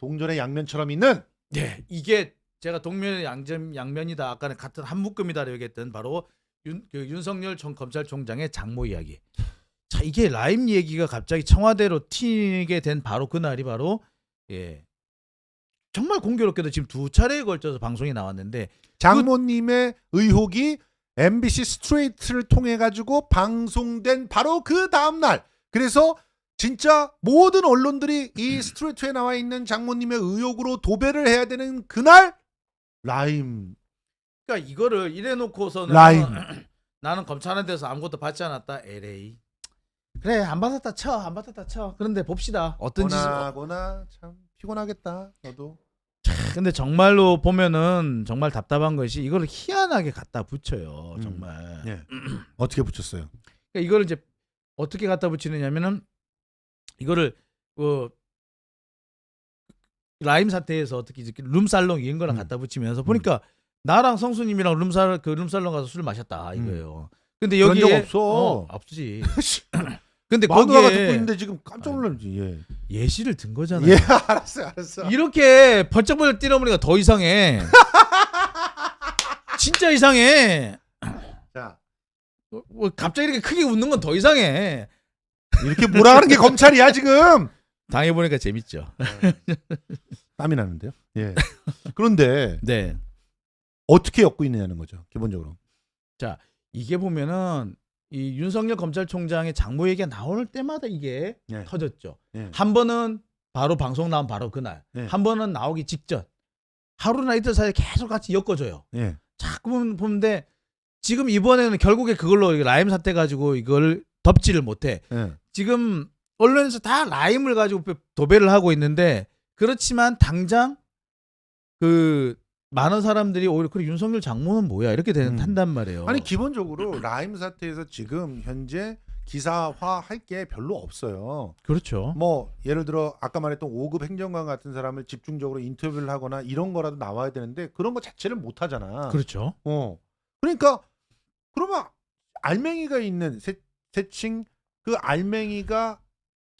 동전의 양면처럼 있는 네, 이게 제가 동면의 양점 양면이다. 아까는 같은 한 묶음이다 얘기했던 바로 윤, 그 윤석열 전 검찰총장의 장모 이야기. 자, 이게 라임 얘기가 갑자기 청와대로 튀게 된 바로 그날이 바로 예. 정말 공교롭게도 지금 두 차례에 걸쳐서 방송이 나왔는데 장모님의 의혹이 MBC 스트레이트를 통해 가지고 방송된 바로 그 다음 날. 그래서 진짜 모든 언론들이 이 스트레이트에 나와 있는 장모님의 의혹으로 도배를 해야 되는 그날 라임 그러니까 이거를 이래 놓고서는 라임. 나는 검찰한테서 아무것도 받지 않았다. LA. 그래 안 받았다 쳐 안 받았다 쳐 그런데 봅시다 어떤지 거나거나 참 피곤하겠다. 너도. 근데 정말로 보면은 정말 답답한 것이 이거를 희한하게 갖다 붙여요 음. 정말 예. 어떻게 붙였어요? 그러니까 이거를 이제 어떻게 갖다 붙이느냐면은 이거를 그 라임 사태에서 어떻게 이제 룸살롱 이런 거랑 음. 갖다 붙이면서 보니까 나랑 성수님이랑 룸살 그 룸살롱 가서 술 마셨다 이거예요. 근데 음. 그런 여기에 적 없어. 어, 없지. 근데 마누라가 거기에 듣고 있는데 지금 깜짝 놀랐지. 예. 예시를 든 거잖아요. 예, 알았어, 알았어. 이렇게 번쩍번쩍 뛰어보니까 더 이상해. 진짜 이상해. 자, 뭐, 뭐 갑자기 이렇게 크게 웃는 건 더 이상해. 이렇게 몰아가는 게 검찰이야 지금. 당해보니까 재밌죠. 땀이 나는데요. 예. 그런데 네. 어떻게 엮고 있느냐는 거죠. 기본적으로. 이게 보면은 이 윤석열 검찰총장의 장모 얘기가 나올 때마다 이게 예. 터졌죠. 예. 한 번은 바로 방송 나온 바로 그날, 네. 한 번은 나오기 직전, 하루나 이틀 사이에 계속 같이 엮어줘요. 예. 자꾸 보면- 보는데 지금 이번에는 결국에 그걸로 이 라임 사태 가지고 이걸 덮지를 못해. 예. 지금 언론에서 다 라임을 가지고 도배를 하고 있는데 그렇지만 당장 그 많은 사람들이 오히려 그래 윤석열 장모는 뭐야 이렇게 되는 음. 한단 말이에요. 아니 기본적으로 라임 사태에서 지금 현재 기사화 할 게 별로 없어요. 그렇죠. 뭐 예를 들어 아까 말했던 5급 행정관 같은 사람을 집중적으로 인터뷰를 하거나 이런 거라도 나와야 되는데 그런 거 자체를 못 하잖아. 그렇죠. 어. 그러니까 그러면 알맹이가 있는 새, 새칭 그 알맹이가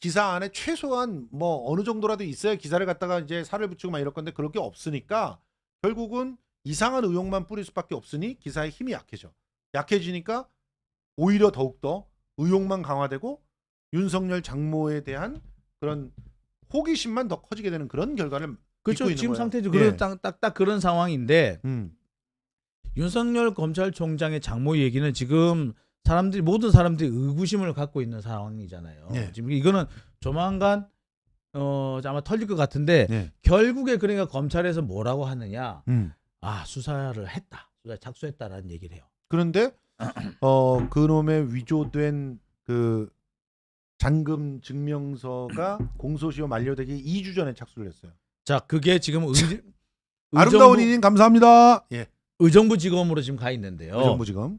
기사 안에 최소한 뭐 어느 정도라도 있어야 기사를 갖다가 이제 살을 붙이고 막 이럴 건데 그럴 게 없으니까 결국은 이상한 의혹만 뿌릴 수밖에 없으니 기사의 힘이 약해져. 약해지니까 오히려 더욱더 의혹만 강화되고 윤석열 장모에 대한 그런 호기심만 더 커지게 되는 그런 결과를 그렇죠. 지금. 상태죠. 예. 그런 딱딱 딱 그런 상황인데 음. 윤석열 검찰총장의 장모 얘기는 지금 사람들이 모든 사람들이 의구심을 갖고 있는 상황이잖아요. 네. 지금 이거는 조만간 어 아마 털릴 것 같은데 네. 결국에 그러니까 검찰에서 뭐라고 하느냐? 음. 아 수사를 했다, 수사 착수했다라는 얘기를 해요. 그런데 어 그놈의 위조된 그 잔금 증명서가 공소시효 만료되기 2주 전에 착수를 했어요. 자, 그게 지금 의, 아름다운 의정부, 이님 감사합니다. 예. 의정부 지검으로 지금 가 있는데요. 의정부 지금.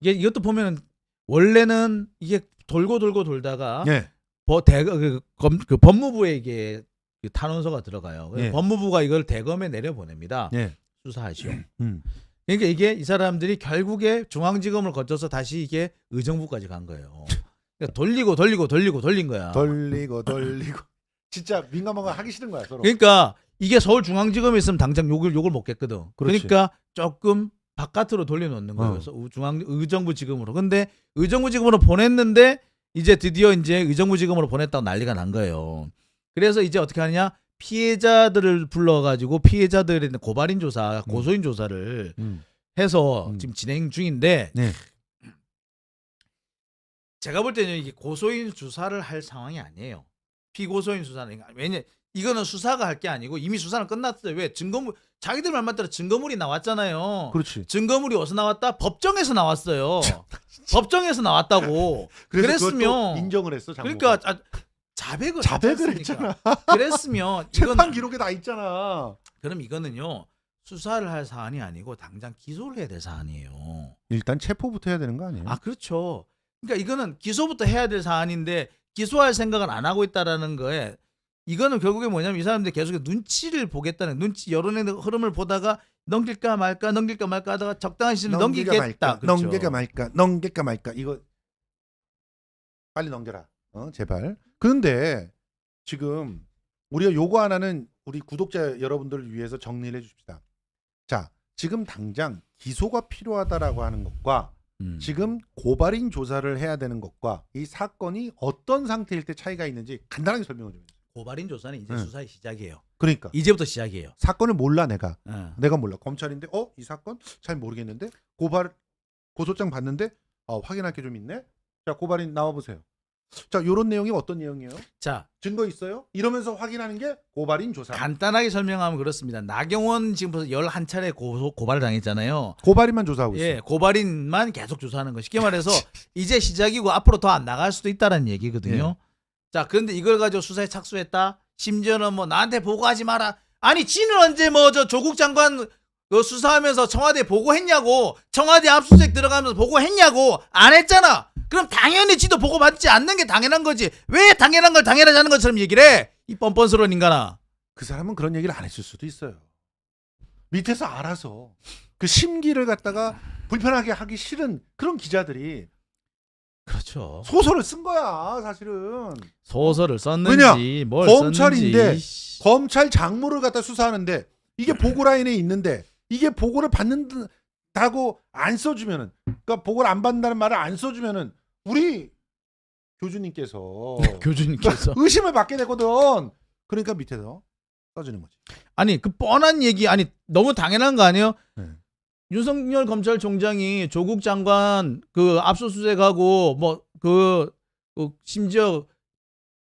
이게 이것도 보면은 원래는 이게 돌고 돌고 돌다가 예. 버, 대, 그, 검, 그 법무부에게 그 탄원서가 들어가요. 예. 법무부가 이걸 대검에 내려보냅니다. 예. 수사하시오. 음. 그러니까 이게 이 사람들이 결국에 중앙지검을 거쳐서 다시 이게 의정부까지 간 거예요. 그러니까 돌리고 돌리고 돌리고 돌린 거야. 돌리고 돌리고 진짜 민감한 거 하기 싫은 거야 서로. 그러니까 이게 서울중앙지검에 있으면 당장 욕을 욕을 먹겠거든. 그 그렇지. 러니까 조금 바깥으로 돌려놓는 거예요. 어. 그래서 우- 중앙 의정부 지검으로. 근데 의정부 지검으로 보냈는데 이제 드디어 이제 의정부 지검으로 보냈다고 난리가 난 거예요. 그래서 이제 어떻게 하느냐? 피해자들을 불러가지고 피해자들에 대한 고발인 조사, 고소인 조사를 음. 해서 음. 지금 진행 중인데 네. 제가 볼 때는 이게 고소인 수사를 할 상황이 아니에요. 피고소인 수사는 왜냐 이거는 수사가 할 게 아니고 이미 수사는 끝났어요. 왜 증거물 자기들 말 맞대로 증거물이 나왔잖아요. 그렇지. 증거물이 어디서 나왔다? 법정에서 나왔어요. 법정에서 나왔다고. 그래서 그랬으면 인정을 했어. 장모가. 그러니까 아, 자백을 자백을 했지 않습니까? 그랬으면 재판 이건 기록에 다 있잖아. 그럼 이거는요 수사를 할 사안이 아니고 당장 기소를 해야 될 사안이에요. 일단 체포부터 해야 되는 거 아니에요? 아 그렇죠. 그러니까 이거는 기소부터 해야 될 사안인데 기소할 생각을 안 하고 있다라는 거에 이거는 결국에 뭐냐면 이 사람들이 계속 눈치를 보겠다는 눈치 여론의 흐름을 보다가 넘길까 말까 넘길까 말까 하다가 적당한 시즌에 넘기겠다. 말까, 그렇죠. 넘길까 말까, 넘길까 말까. 이거 빨리 넘겨라. 어, 제발. 그런데 지금 우리가 요거 하나는 우리 구독자 여러분들을 위해서 정리를 해줍시다. 자, 지금 당장 기소가 필요하다라고 하는 것과 음. 지금 고발인 조사를 해야 되는 것과 이 사건이 어떤 상태일 때 차이가 있는지 간단하게 설명을 좀 해주세요. 고발인 조사는 이제 네. 수사의 시작이에요. 그러니까 이제부터 시작이에요. 사건을 몰라 내가 어. 내가 몰라 검찰인데 어 이 사건 잘 모르겠는데 고발 고소장 봤는데 어, 확인할 게 좀 있네. 자 고발인 나와 보세요. 자 요런 내용이 어떤 내용이에요? 자 증거 있어요? 이러면서 확인하는 게 고발인 조사. 간단하게 설명하면 그렇습니다. 나경원 지금 벌써 11차례 고소, 고발을 당했잖아요. 고발인만 조사하고 있어요. 예, 고발인만 계속 조사하는 거. 쉽게 말해서 이제 시작이고 앞으로 더 안 나갈 수도 있다는 얘기거든요. 예. 자, 그런데 이걸 가지고 수사에 착수했다. 심지어는 뭐 나한테 보고하지 마라. 아니, 지는 언제 뭐 저 조국 장관 그 수사하면서 청와대 보고했냐고. 청와대 압수수색 들어가면서 보고했냐고. 안 했잖아. 그럼 당연히 지도 보고받지 않는 게 당연한 거지. 왜 당연한 걸 당연하지 않은 것처럼 얘기를 해? 이 뻔뻔스러운 인간아. 그 사람은 그런 얘기를 안 했을 수도 있어요. 밑에서 알아서 그 심기를 갖다가 불편하게 하기 싫은 그런 기자들이 그렇죠. 소설을 쓴 거야 사실은. 소설을 썼는지? 뭘 검찰인데 썼는지. 검찰 장모를 갖다 수사하는데 이게 보고 라인에 있는데 이게 보고를 받는다고 안 써주면은 그러니까 보고를 안 받는다는 말을 안 써주면은 우리 교주님께서 교주님께서 의심을 받게 되거든. 그러니까 밑에서 써주는 거지. 아니 그 뻔한 얘기 아니 너무 당연한 거 아니에요? 네. 윤석열 검찰총장이 조국 장관 그 압수수색하고 뭐그 그 심지어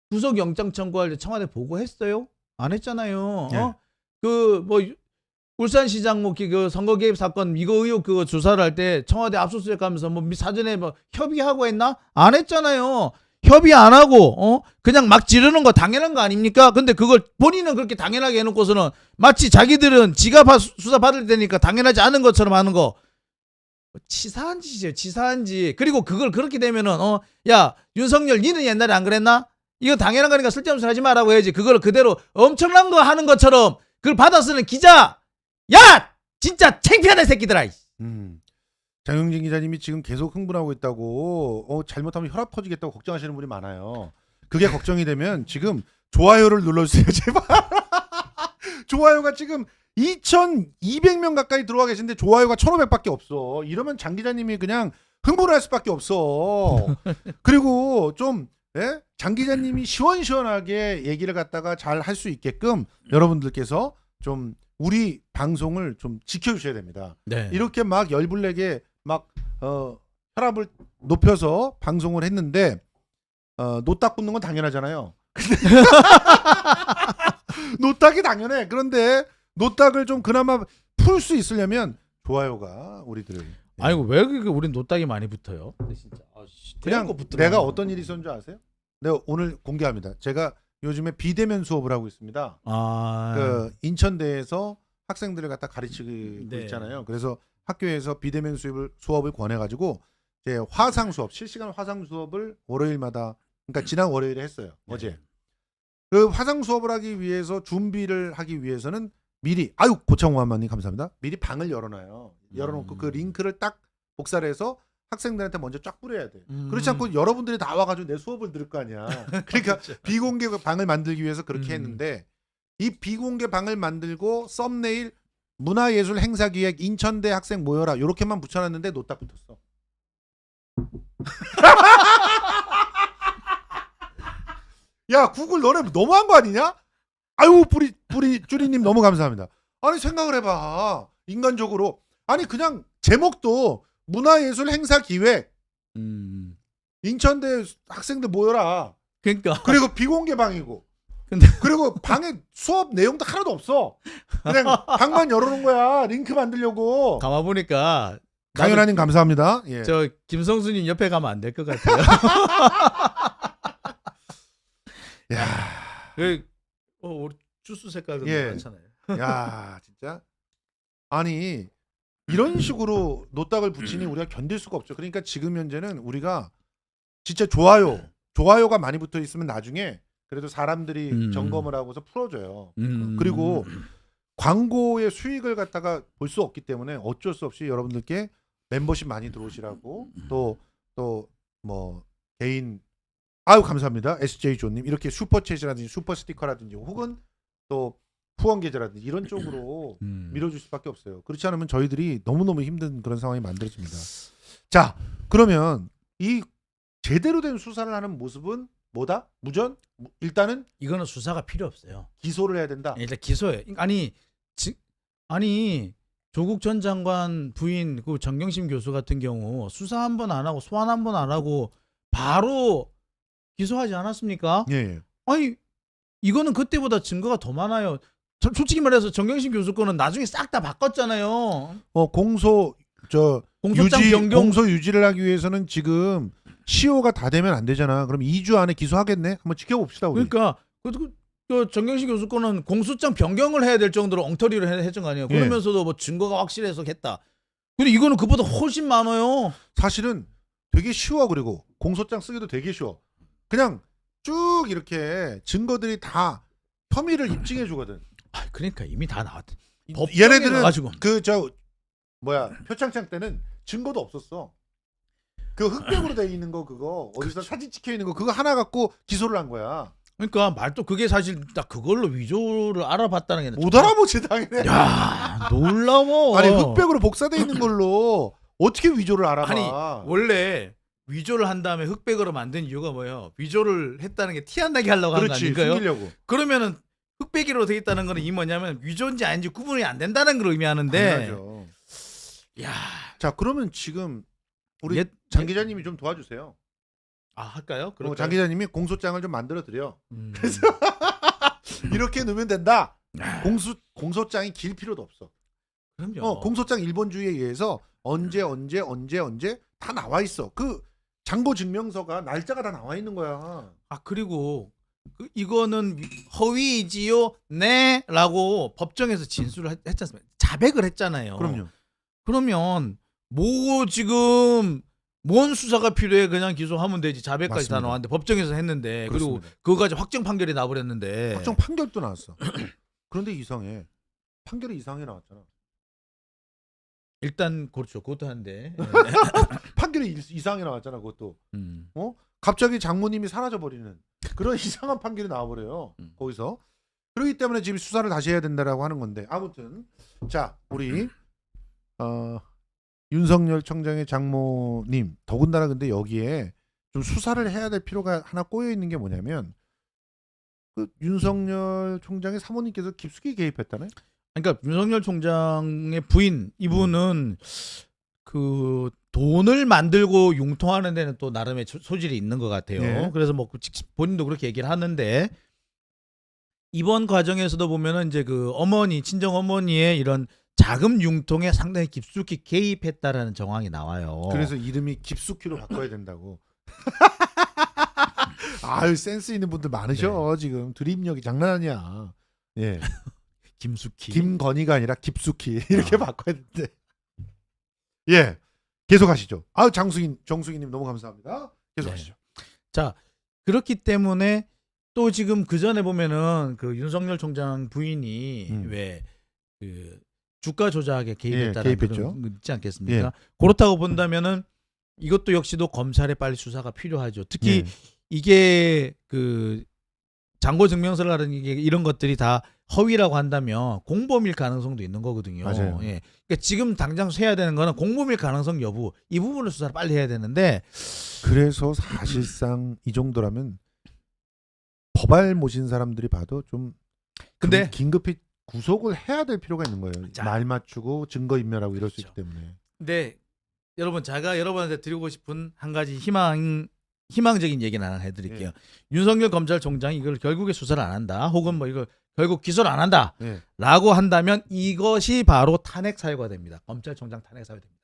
구속영장 청구할 때 청와대 보고했어요? 안 했잖아요. 네. 어? 그뭐 울산시장 뭐그 선거 개입 사건 이거 의혹 그거 조사를 할 때 청와대 압수수색 하면서 뭐 사전에 뭐 협의하고 했나? 안 했잖아요. 협의 안 하고 어 그냥 막 지르는 거 당연한 거 아닙니까? 근데 그걸 본인은 그렇게 당연하게 해놓고서는 마치 자기들은 지가 바- 수사 받을 때니까 당연하지 않은 것처럼 하는 거 치사한 짓이에요. 치사한 짓. 그리고 그걸 그렇게 되면은 어 야 윤석열 니는 옛날에 안 그랬나? 이거 당연한 거니까 쓸데없는 소리 하지 말라고 해야지. 그걸 그대로 엄청난 거 하는 것처럼 그걸 받아 쓰는 기자 야 진짜 창피하다 이 새끼들아. 음. 장영진 기자님이 지금 계속 흥분하고 있다고 어, 잘못하면 혈압 터지겠다고 걱정하시는 분이 많아요. 그게 걱정이 되면 지금 좋아요를 눌러주세요 제발. 좋아요가 지금 2,200명 가까이 들어와 계신데 좋아요가 1,500밖에 없어. 이러면 장 기자님이 그냥 흥분할 수밖에 없어. 그리고 좀 예? 장 기자님이 시원시원하게 얘기를 갖다가 잘 할 수 있게끔 여러분들께서 좀 우리 방송을 좀 지켜주셔야 됩니다. 네. 이렇게 막 열불내게 막 어, 혈압을 높여서 방송을 했는데 어, 노딱 붙는 건 당연하잖아요. 근데 노딱이 당연해. 그런데 노딱을 좀 그나마 풀 수 있으려면 좋아요가 우리들 아이고 왜 그렇게 우린 노딱이 많이 붙어요? 진짜. 아 씨, 그냥 대놓고 붙더만. 내가 어떤 일이 있었는 줄 아세요? 내가 오늘 공개합니다. 제가 요즘에 비대면 수업을 하고 있습니다. 아 그 인천대에서 학생들을 갖다 가르치고 네. 있잖아요. 그래서 학교에서 비대면 수업을 수업을 권해 가지고 제 화상 수업, 실시간 화상 수업을 월요일마다 그러니까 지난 월요일에 했어요. 네. 어제. 그 화상 수업을 하기 위해서 준비를 하기 위해서는 미리 아유 고창호 한마님 감사합니다. 미리 방을 열어놔요. 열어놓고 음. 그 링크를 딱 복사를 해서 학생들한테 먼저 쫙 뿌려야 돼. 음. 그렇지 않고 여러분들이 다 와가지고 내 수업을 들을 거 아니야. 그러니까 비공개 방을 만들기 위해서 그렇게 음. 했는데 이 비공개 방을 만들고 썸네일 문화예술 행사기획 인천대 학생 모여라 요렇게만 붙여놨는데 노딱 붙었어. 야 구글 너네 너무한 거 아니냐? 아유 뿌리 뿌리 쭈리님 너무 감사합니다. 아니 생각을 해봐 인간적으로 아니 그냥 제목도 문화예술 행사 기획 음. 인천대 학생들 모여라. 그러니까 그리고 비공개 방이고. 근데- 그리고 방에 수업 내용도 하나도 없어. 그냥 방만 열어놓은 거야. 링크 만들려고. 가만 보니까 강연아님 감사합니다. 예. 저 김성수님 옆에 가면 안 될 것 같아요. 야, 그 어, 우리 주스 색깔도 예. 괜찮아요. 야, 진짜. 아니 이런 식으로 노딱을 붙이니 우리가 견딜 수가 없죠. 그러니까 지금 현재는 우리가 진짜 좋아요, 좋아요가 많이 붙어 있으면 나중에 그래도 사람들이 음. 점검을 하고서 풀어줘요. 음. 그리고 광고의 수익을 갖다가 볼 수 없기 때문에 어쩔 수 없이 여러분들께 멤버십 많이 들어오시라고 또 또 뭐 개인 아유 감사합니다. SJ 조님 이렇게 슈퍼챗이라든지 슈퍼 스티커라든지 혹은 또 후원 계좌라든지 이런 쪽으로 음. 밀어줄 수밖에 없어요. 그렇지 않으면 저희들이 너무 너무 힘든 그런 상황이 만들어집니다. 자 그러면 이 제대로 된 수사를 하는 모습은 뭐다? 무전? 무- 일단은 이거는 수사가 필요 없어요. 기소를 해야 된다. 일단 기소해. 아니 지, 아니 조국 전 장관 부인 그 정경심 교수 같은 경우 수사 한 번 안 하고 소환 한 번 안 하고 바로 기소하지 않았습니까? 예, 예. 아니 이거는 그때보다 증거가 더 많아요. 저- 솔직히 말해서 정경심 교수 거는 나중에 싹 다 바꿨잖아요. 어 공소 저 공소장 유지 변경 공소 유지를 하기 위해서는 지금 시효가 다 되면 안 되잖아. 그럼 2주 안에 기소하겠네. 한번 지켜봅시다 우리. 그러니까 그, 그, 그 정경심 교수 거는 공소장 변경을 해야 될 정도로 엉터리를 해- 했던 거 아니에요. 예. 그러면서도 뭐 증거가 확실해서 했다. 근데 이거는 그보다 훨씬 많아요. 사실은 되게 쉬워 그리고 공소장 쓰기도 되게 쉬워. 그냥 쭉 이렇게 증거들이 다 혐의를 입증해 주거든. 아, 그러니까 이미 다 나왔대. 얘네들은 가지고 그 저 뭐야 표창장 때는 증거도 없었어. 그 흑백으로 돼 있는 거 그거 어디서 사진 찍혀 있는 거 그거 하나 갖고 기소를 한 거야. 그러니까 말도 그게 사실 딱 그걸로 위조를 알아봤다는 게 못 알아보지 당연히. 야 놀라워. 아니 흑백으로 복사돼 있는 걸로 어떻게 위조를 알아봐? 아니, 원래 위조를 한 다음에 흑백으로 만든 이유가 뭐예요? 위조를 했다는 게 티 안 나게 하려고 하는 거 그렇지 아닐까요? 숨기려고. 그러면은 흑백으로 돼 있다는 거는 이 뭐냐면 위조인지 아닌지 구분이 안 된다는 걸 의미하는데. 당연하죠. 야, 자 그러면 지금 우리 옛- 장 기자님이 좀 도와주세요. 아 할까요? 어, 그럴까요? 장 기자님이 공소장을 좀 만들어 드려. 음. 이렇게 넣으면 된다. 아, 공소 공소장이 길 필요도 없어. 그럼요. 어, 공소장 일본주의에 의해서 언제 언제 언제 언제 다 나와 있어. 그 장고 증명서가 날짜가 다 나와 있는 거야. 아 그리고 그 이거는 허위이지요, 네라고 법정에서 진술을 했, 했지 않습니까? 자백을 했잖아요. 그럼요. 그러면 뭐 지금 뭔 수사가 필요해? 그냥 기소하면 되지. 자백까지 다 맞습니다. 나왔는데 법정에서 했는데 그리고 그렇습니다. 그거 가지고 확정 판결이 나버렸는데. 확정 판결도 나왔어. 그런데 이상해. 판결이 이상하게 나왔잖아. 일단 그렇죠. 그것도 한데. 판결이 일- 이상하게 나왔잖아. 그것도. 음. 갑자기 장모님이 사라져 버리는 그런 이상한 판결이 나와버려요. 음. 거기서. 그렇기 때문에 지금 수사를 다시 해야 된다라고 하는 건데 아무튼 자 우리 어, 윤석열 청장의 장모님 더군다나 근데 여기에 좀 수사를 해야 될 필요가 하나 꼬여 있는 게 뭐냐면 그 윤석열 총장의 사모님께서 깊숙이 개입했다네. 그러니까 윤석열 총장의 부인 이분은 그 돈을 만들고 융통하는 데는 또 나름의 소- 소질이 있는 것 같아요. 네. 그래서 뭐 직- 본인도 그렇게 얘기를 하는데 이번 과정에서도 보면은 이제 그 어머니 친정 어머니의 이런 자금 융통에 상당히 깊숙이 개입했다라는 정황이 나와요. 그래서 이름이 깊숙이로 바꿔야 된다고. 아유 센스 있는 분들 많으셔 지금 드립력이 장난 아니야. 예. 김숙희. 김건희가 아니라 깊숙이 이렇게 아. 바꿔야 되는데. 예. 계속하시죠. 아유 장수인 정수기님 너무 감사합니다. 계속하시죠. 자 그렇기 때문에 또 지금 그 전에 보면은 그 윤석열 총장 부인이 음. 왜그 주가 조작에 개입했다는 예, 개입했죠. 그런 거 있지 않겠습니까? 예. 그렇다고 본다면은 이것도 역시도 검찰의 빨리 수사가 필요하죠. 특히 예. 이게 그 장고 증명서라는 게 이런 것들이 다 허위라고 한다면 공범일 가능성도 있는 거거든요. 맞아요. 예. 그러니까 지금 당장 해야 되는 거는 공범일 가능성 여부 이 부분을 수사를 빨리 해야 되는데 그래서 사실상 이 정도라면 법알 모신 사람들이 봐도 좀 근데 긴- 긴급히 구속을 해야 될 필요가 있는 거예요. 자. 말 맞추고 증거 인멸하고 이럴 수 있기 그렇죠. 때문에. 근데 여러분 제가 여러분한테 드리고 싶은 한 가지 희망 희망적인 얘기는 하나 해드릴게요. 예. 윤석열 검찰총장이 이걸 결국에 수사를 안 한다, 혹은 뭐 이걸 결국 기소를 안 한다라고 예. 한다면 이것이 바로 탄핵 사유가 됩니다. 검찰총장 탄핵 사유 됩니다.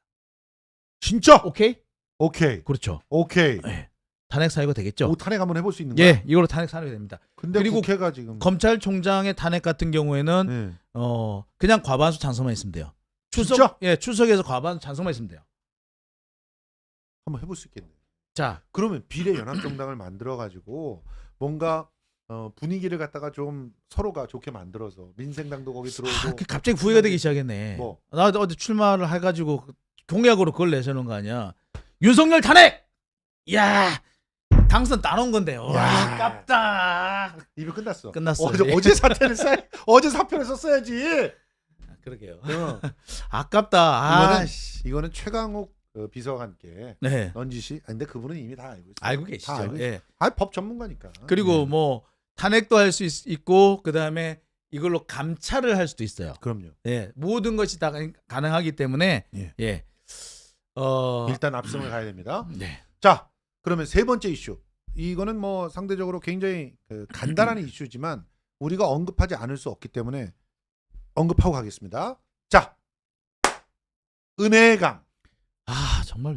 진짜? 오케이? 오케이. 그렇죠. 오케이. 예. 탄핵 사유가 되겠죠. 오 탄핵 한번 해볼 수 있는 거야. 예, 이걸로 탄핵 사유가 됩니다. 근데 그리고 국회가 지금 검찰총장의 탄핵 같은 경우에는 예. 어 그냥 과반수 찬성만 있으면 돼요. 출석 진짜? 예 출석에서 과반수 찬성만 있으면 돼요. 한번 해볼 수 있겠네. 자 그러면 비례 연합 정당을 만들어 가지고 뭔가 어, 분위기를 갖다가 좀 서로가 좋게 만들어서 민생당도 거기 들어오고 아, 그 갑자기 후회가 되기 시작했네. 뭐? 나 어디 출마를 해가지고 공약으로 그걸 내세우는 거 아니야? 윤석열 탄핵. 야 당선 따놓은 건데. 와, 야. 아깝다. 이미 끝났어. 끝났어. 어제 예. 어제 사태는 써 어제 사표를 썼어야지. 그러게요. 어. 아깝다. 아, 이거는 씨. 이거는 최강욱 어, 비서와 함께 네. 넌지시. 아, 근데 그분은 이미 다 알고 있어요. 알고 다 계시죠. 알고 있어요. 예. 아, 법 전문가니까. 그리고 네. 뭐 탄핵도 할 수 있고 그다음에 이걸로 감찰을 할 수도 있어요. 그럼요. 예. 모든 것이 다 가능하기 때문에 예. 예. 어 일단 압승을 가야 됩니다. 네. 자, 그러면 세 번째 이슈. 이거는 뭐 상대적으로 굉장히 그 간단한 이슈지만 우리가 언급하지 않을 수 없기 때문에 언급하고 가겠습니다. 자, 은혜강. 아, 정말